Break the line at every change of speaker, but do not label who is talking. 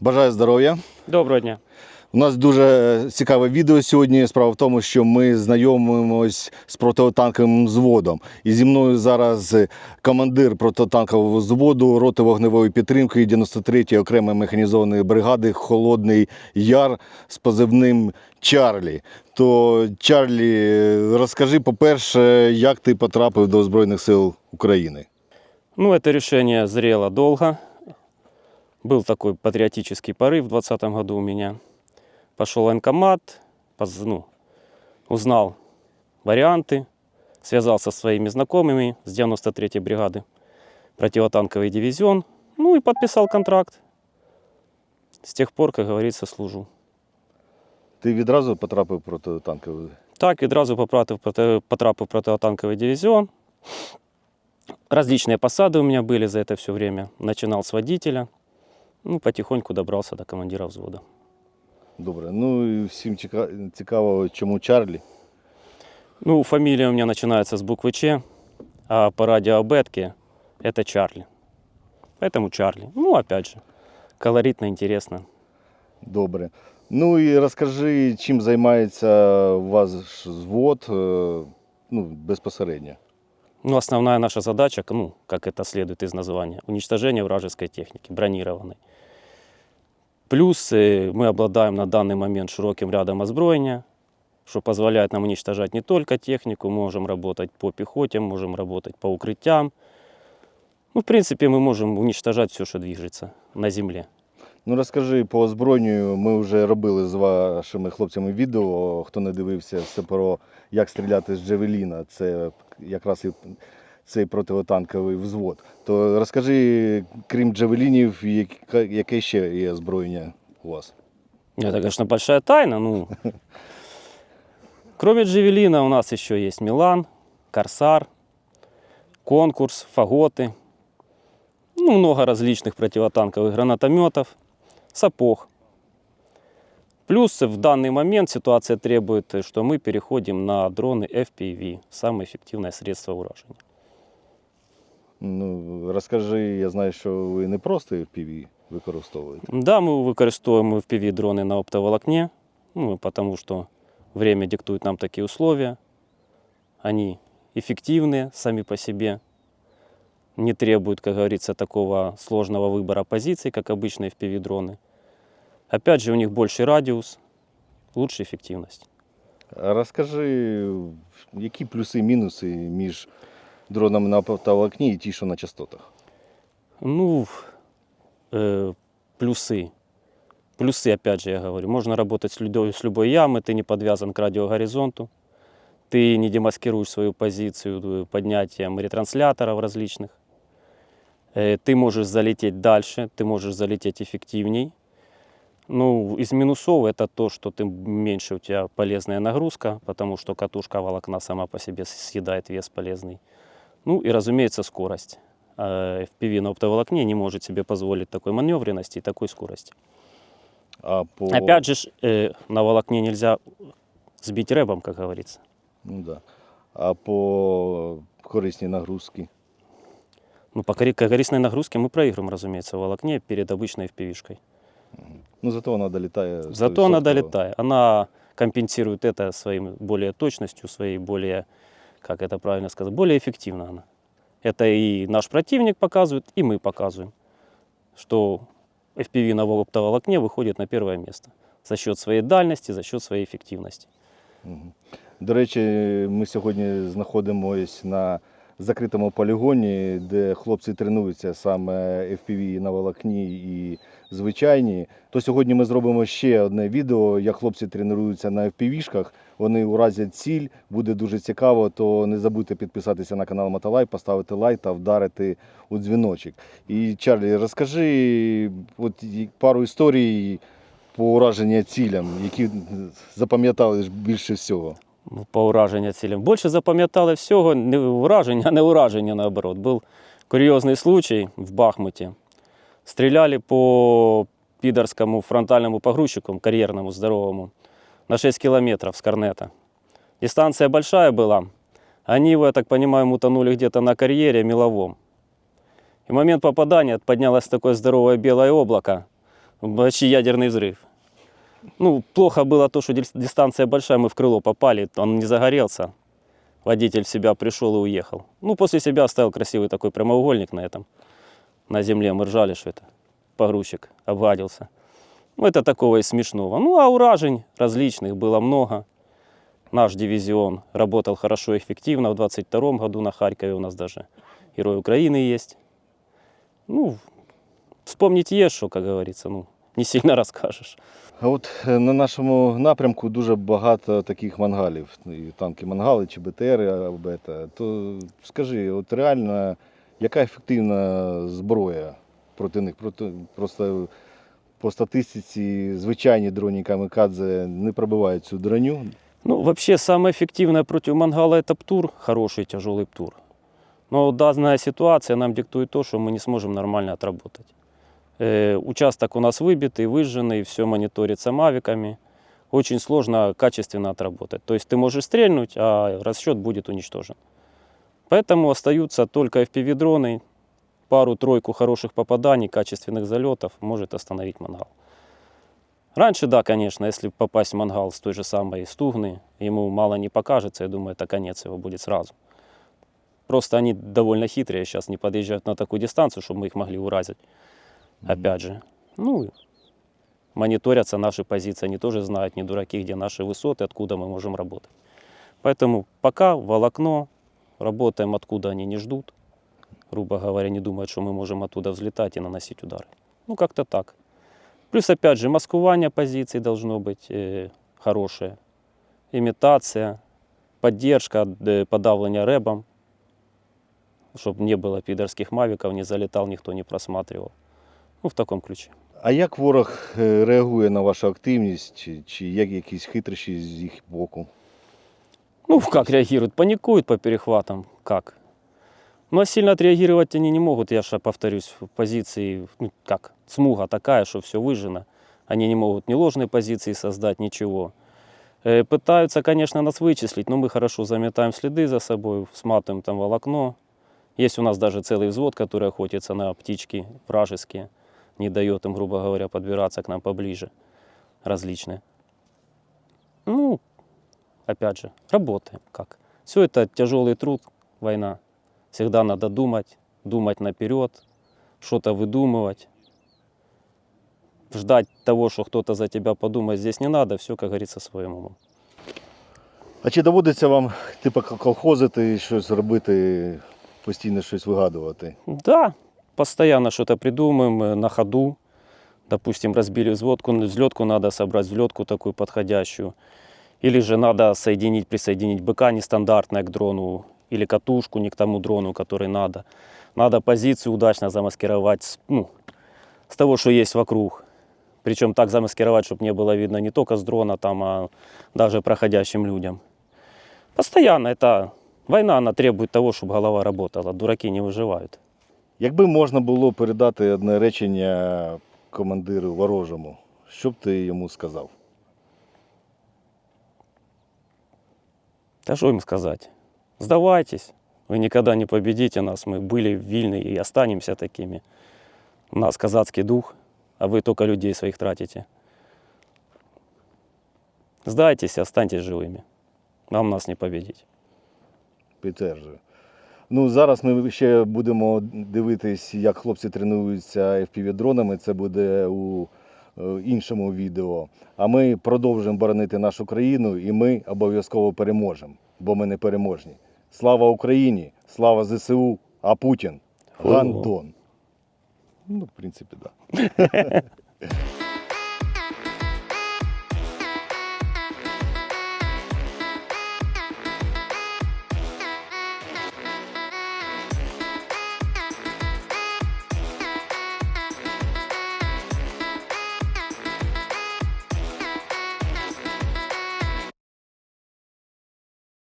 Бажаю здоров'я.
Доброго дня.
У нас дуже цікаве відео сьогодні. Справа в тому, що ми знайомимось з протитанковим взводом. І зі мною зараз командир протитанкового взводу роти вогневої підтримки 93-ї окремої механізованої бригади Холодний Яр з позивним Чарлі. То Чарлі, розкажи, по-перше, як ти потрапив до Збройних сил України?
Ну, это решение зрело долго. Был такой патриотический порыв в 2020 году у меня. Пошел в военкомат, поз- ну, узнал варианты, связался со своими знакомыми с 93-й бригады, противотанковый дивизион, ну и подписал контракт. С тех пор, как говорится, служу.
Ти відразу потрапив в протитанковий?
Так, відразу потрапив, в противотанковый дивизион. Различные посады у меня были за это все время. Начинал с водителя, ну, потихоньку добрался до командира взвода.
Добре. Ну і всім чека- цікаво, чому Чарлі?
Ну, фамилия у меня начинается с буквы Ч, а по радиообетке это Чарли. Поэтому Чарли. Ну, опять же, колоритно, интересно.
Добре. Ну і розкажи, чим займається у вас взвод е, ну, безпосередньо.
Ну, основная наша задача, ну, как это следует из названия, уничтожение вражеской техники, бронированной. Плюс э, мы обладаем на данный момент широким рядом озброения, что позволяет нам уничтожать не только технику, можем работать по пехоте, можем работать по укрытиям. Ну, в принципе, мы можем уничтожать все, что движется на земле.
Ну розкажи по озброєнню. Ми вже робили з вашими хлопцями відео. Хто не дивився, це про як стріляти з Джевеліна. Це якраз і цей протитанковий взвод. То розкажи, крім Джевелінів, яке, яке ще є озброєння у вас?
Это, конечно, большая тайна. Ну, кроме Джевелина у нас еще есть Милан, Корсар, Конкурс, Фаготы. Ну, много различных противотанковых гранатометов, сапог. Плюс в данный момент ситуация требует, э, что мы переходим на дроны FPV, самое эффективное средство уражения.
Ну, розкажи, я знаю, що ви не просто FPV використовуєте.
Да, мы використовуємо FPV дроны на оптоволокне, ну, потому что время диктует нам такие условия. Они эффективные сами по себе, не требуют, как говорится, такого сложного выбора позиций, как обычные FPV дроны. Опять же, у них больший радиус, лучше эффективность.
А Розкажи, які плюси і мінуси між дронами на оптоволокні і ті, що на частотах?
Ну, э, плюсы. Плюсы, опять же, я говорю, можно работать с любой, с любой ямы, ты не подвязан к радиогоризонту, ты не демаскируешь свою позицию э, поднятием ретрансляторов различных. Э, Ты можешь залететь дальше, ты можешь залететь эффективней. Ну, из минусов это то, что ты меньше у тебя полезная нагрузка, потому что катушка волокна сама по себе съедает вес полезный. Ну и, разумеется, скорость. А FPV на оптоволокне не может себе позволить такой маневренности и такой скорости.
А по...
Опять же, ж, э, на волокне нельзя сбить рэбом, как говорится.
Ну, да. А по корисній нагрузки?
Ну, по кори- корыстной нагрузке мы проигрываем, разумеется, в волокне перед обычной FPV-шкой.
Ну, зато вона долітає.
Зато она
100%.
долетает. Она компенсирует это своей более точностью, своей более, как это правильно сказать, более эффективно она. Это и наш противник показывает, и мы показываем, что FPV на оптоволокне выходит на первое место за счет своей дальности, за счет своей эффективности.
До речі, ми сьогодні знаходимося на закритому полігоні, де хлопці тренуються саме FPV на волокні і звичайні. То сьогодні ми зробимо ще одне відео, як хлопці тренуються на FPV-шках. Вони уразять ціль, буде дуже цікаво, то не забудьте підписатися на канал Мотолай, поставити лайк та вдарити у дзвіночок. І Чарлі, розкажи от пару історій по ураженню цілям, які запам'ятали більше всього.
Ну, по ураженню цілям. Більше запам'ятали всього не ураження, а не ураження наоборот. Був курйозний случай в Бахмуті. Стріляли по підерському фронтальному погрузчику, кар'єрному, здоровому, на 6 километров с корнета. Дистанция большая была. Они его, я так понимаю, мутанули где-то на карьере меловом. И в момент попадания поднялось такое здоровое белое облако. Почти ядерный взрыв. Ну, плохо было то, что дис- дистанция большая, мы в крыло попали, он не загорелся. Водитель в себя пришел и уехал. Ну, после себя оставил красивый такой прямоугольник на этом. На земле мы ржали, что это погрузчик обгадился. Ну, это такого из смешного. Ну, а уражень различных было много. Наш дивизион работал хорошо и эффективно. В 22 году на Харькове у нас даже Герой Украины есть. Ну, вспомнить есть, что, как говорится, ну, не сильно расскажешь.
А от е, на нашому напрямку дуже багато таких мангалів. І танки мангали, чи БТРи, або бета. То скажи, от реально, яка ефективна зброя проти них? Проти, просто по статистиці звичайні дроні камікадзе не пробивають цю броню.
Ну, вообще, самое эффективное против мангала это ПТУР, хороший тяжелый ПТУр. Но данная ситуация нам диктует то, что мы не сможем нормально отработать. Э, участок у нас выбитый, выжженный, все мониторится мавиками. Очень сложно качественно отработать. То есть ты можешь стрельнуть, а расчет будет уничтожен. Поэтому остаются только FPV-дроны, пару-тройку хороших попаданий, качественных залетов может остановить мангал. Раньше, да, конечно, если попасть в мангал с той же самой стугны, ему мало не покажется, я думаю, это конец его будет сразу. Просто они довольно хитрые, сейчас не подъезжают на такую дистанцию, чтобы мы их могли уразить. Опять же, ну, мониторятся наши позиции, они тоже знают, не дураки, где наши высоты, откуда мы можем работать. Поэтому пока волокно, работаем откуда они не ждут, грубо говоря, не думают, что мы можем оттуда взлетать и наносить удары. Ну, как-то так. Плюс, опять же, маскування позиций должно быть э, хорошее. Имитация, поддержка, д- подавление рэбом, чтобы не было пидорских мавиков, не залетал, никто не просматривал. Ну, в таком ключе.
А як ворог е, реагує на вашу активність, чи, чи є якісь хитрощі з їх боку?
Ну, как реагируют? Паникуют по перехватам? Как? Ну, а сильно отреагировать они не могут, я же повторюсь, в позиции, ну, как, смуга такая, что все выжжено. Они не могут ни ложной позиции создать, ничего. Э, Пытаются, конечно, нас вычислить, но мы хорошо заметаем следы за собой, сматываем там волокно. Есть у нас даже целый взвод, который охотится на птички вражеские, не дает им, грубо говоря, подбираться к нам поближе, различные. Ну, опять же, работаем. Как? Все это тяжелый труд, война. Всегда надо думать, думать наперед, что-то выдумывать. Ждать того, что кто-то за тебя подумает, здесь не надо, все, как говорится, своим умом.
А чи доводиться вам типу колхозити, щось робити, постійно щось вигадувати?
Да, постоянно что-то придумаем э, на ходу. Допустим, разбили взводку, взлетку надо собрать, взлетку такую подходящую. Или же надо соединить, присоединить быка нестандартное к дрону, или катушку не к тому дрону, который надо. Надо позицию удачно замаскировать ну, с того, что есть вокруг. Причем так замаскировать, чтобы не было видно не только с дрона, там, а даже проходящим людям. Постоянно это война, она требует того, чтобы голова работала. Дураки не выживают.
Якби можна було передати одне речення командиру ворожому, що б ти йому сказав?
Да что им сказать? Сдавайтесь. Вы никогда не победите нас. Мы были в Вильне и останемся такими. У нас казацкий дух, а вы только людей своих тратите. Сдайтесь и останьтесь живыми. Вам нас не победить.
Підтверджую. Ну, зараз ми ще будемо дивитись, як хлопці тренуються FPV-дронами. Це буде у е, іншому відео. А ми продовжимо боронити нашу країну і ми обов'язково переможемо, бо ми не переможні. Слава Україні! Слава ЗСУ! А Путін Гандон. Ну, в принципі, так. Да.